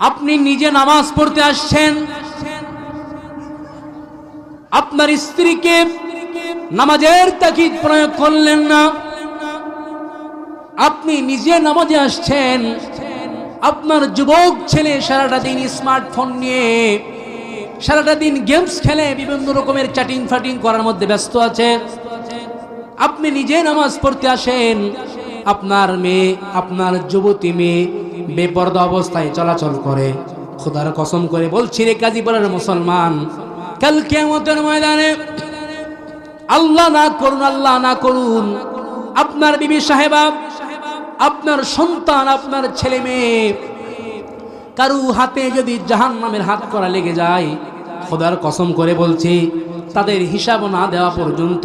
আপনি নিজে নামাজ পড়তে আসছেন। আপনার স্ত্রীকে নামাজের তাকিদ প্রয়োগ করলেন না। আপনি নিজে নামাজে আসছেন। আপনার যুবক ছেলে সারাটা দিন স্মার্টফোন নিয়ে, সারাটা দিন গেমস খেলে, বিভিন্ন রকমের চ্যাটিং ফাটিং করার মধ্যে ব্যস্ত আছে। আপনি নিজে নামাজ পড়তে আসেন। আপনার মেয়ে, আপনার যুবতী মেয়ে বেপর্দা অবস্থায় চলাচল করে। খোদার কসম করে বলছি রে কাজীপুরের মুসলমান, কাল কেমতের ময়দানে আল্লাহ না করুন, আল্লাহ না করুন। আপনার বিবি সাহেবা, আপনার সন্তান, আপনার ছেলে মেয়ে কারু হাতে যদি জাহান নামের হাত করা লেগে যায়, খোদার কসম করে বলছি, তাদের হিসাব না দেওয়া পর্যন্ত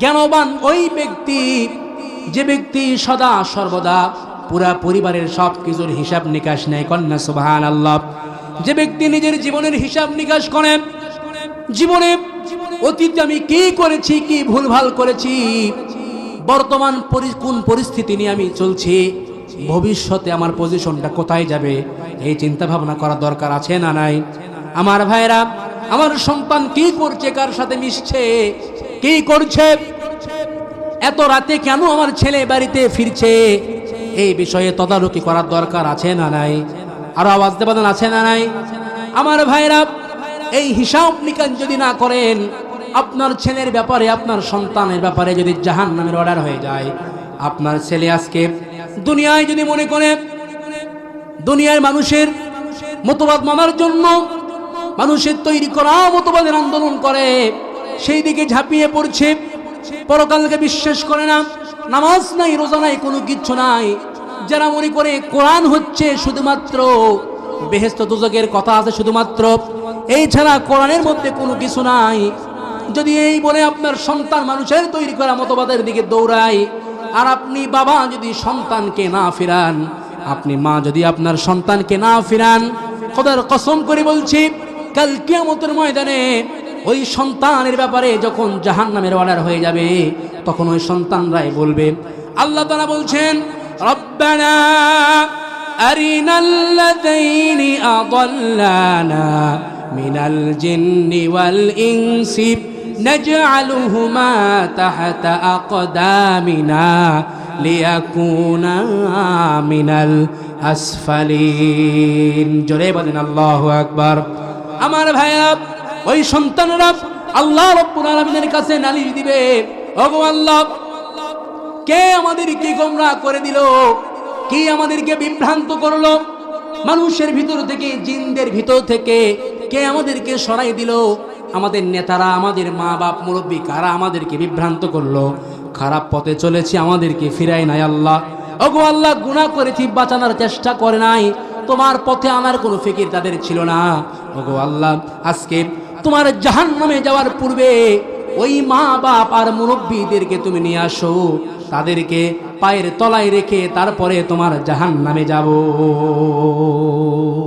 জ্ঞানবান ওই ব্যক্তি, যে ব্যক্তি সদা সর্বদা পুরা পরিবারের সব কিছুর হিসাব নিকাশ নেয়, কন্যা সুবাহান আল্লাহ যে ব্যক্তি নিজের জীবনের হিসাব নিকাশ করেন জীবনে অতীতে আমি কি করেছি, কি ভুলভাল করেছি, বর্তমান কোন পরিস্থিতি নিয়ে আমি চলছি, ভবিষ্যতে আমার পজিশনটা কোথায় যাবে, এই চিন্তা ভাবনা করা দরকার আছে না নাই? আমার ভাইরা আমার সন্তান কি করছে, কার সাথে মিশছে, কি করছে, এত রাতে কেন আমার ছেলে বাড়িতে ফিরছে, এই বিষয়ে তদারকি করার দরকার আছে না নাই? আরও আওয়াজ দেবাদন আছে না নাই? আমার ভাইরা, এই হিসাব নিকাশ যদি না করেন, আপনার ছেলের ব্যাপারে, আপনার সন্তানের ব্যাপারে যদি জাহান নামের অর্ডার হয়ে যায়, আপনার ছেলে আজকে দুনিয়ায় যদি মনে করে, দুনিয়ার মানুষের মতবাদ মানার জন্য মানুষের তৈরি করা মতবাদের আন্দোলন করে। সেই দিকে ঝাঁপিয়ে পড়ছে। পরকালকে বিশ্বাস করে না। নামাজ নাই, রোজা নাই, কোনো কিচ্ছু নাই। যারা মনে করে কোরআন হচ্ছে শুধুমাত্র বেহেস্ত দুজকের কথা আছে শুধুমাত্র। এই ছাড়া কোরআনের মধ্যে কোনো কিছু নাই। যদি এই বলে আপনার সন্তান মানুষের তৈরি করা মতবাদের দিকে দৌড়ায়, আর আপনি বাবা যদি সন্তানকে না ফিরান, আপনি মা যদি আপনার সন্তানকে না ফিরান, খোদার কসম করে বলছি কাল কিয়ামতের ময়দানে ওই সন্তানের ব্যাপারে যখন জাহান নামের অর্ডার হয়ে যাবে, তখন ওই সন্তানরাই বলবে, আল্লাহ তারা বলছেন আকদামিনা মিনাল জোরে বলেন, আল্লাহ আকবার। আমার ভাইয়া ওই সন্তানরা আল্লাহ রব্বুল কাছে নালিশ দিবে। ওগো আল্লাহ, কে আমাদেরকে গোমরা করে দিল? কি আমাদেরকে বিভ্রান্ত করল? মানুষের ভিতর থেকে, জিনদের ভিতর থেকে কে আমাদেরকে সরাই দিল? আমাদের নেতারা, আমাদের মা বাপ মুরব্বী কারা আমাদেরকে বিভ্রান্ত করল? খারাপ পথে চলেছি, আমাদেরকে ফিরাই নাই আল্লাহ। ওগো আল্লাহ, গুনাহ করেছি, বাঁচানোর চেষ্টা করে নাই। তোমার পথে আনার কোনো ফিকির তাদের ছিল না। ওগো আল্লাহ, আজকে তোমার জাহান নামে যাওয়ার পূর্বে ওই মা বাপ আর মুরব্বীদেরকে তুমি নিয়ে আসো। তাদেরকে পায়ের তলায় রেখে তারপরে তোমার জাহান নামে যাব।